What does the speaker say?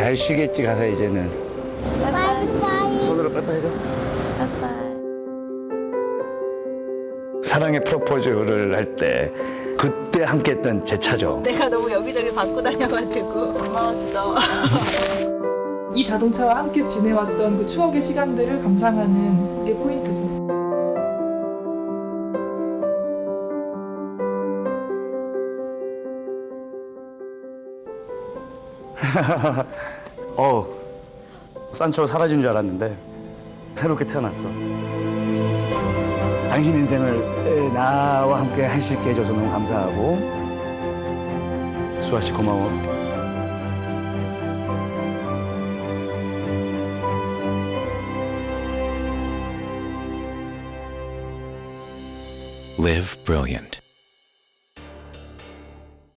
잘 쉬겠지 가서 이제는. 바이바이. 손으로 빠빠 해줘. 사랑의 프로포즈를 할 때 그때 함께했던 제 차죠. 내가 너무 여기저기 받고 다녀가지고 고마웠어. 이 자동차와 함께 지내왔던 그 추억의 시간들을 감상하는 게 포인트죠. 어, 산초로 사라진 줄 알았는데 새롭게 태어났어. 당신 인생을 에, 나와 함께 할 수 있게 해줘서 너무 감사하고 수아 씨 고마워. Live brilliant.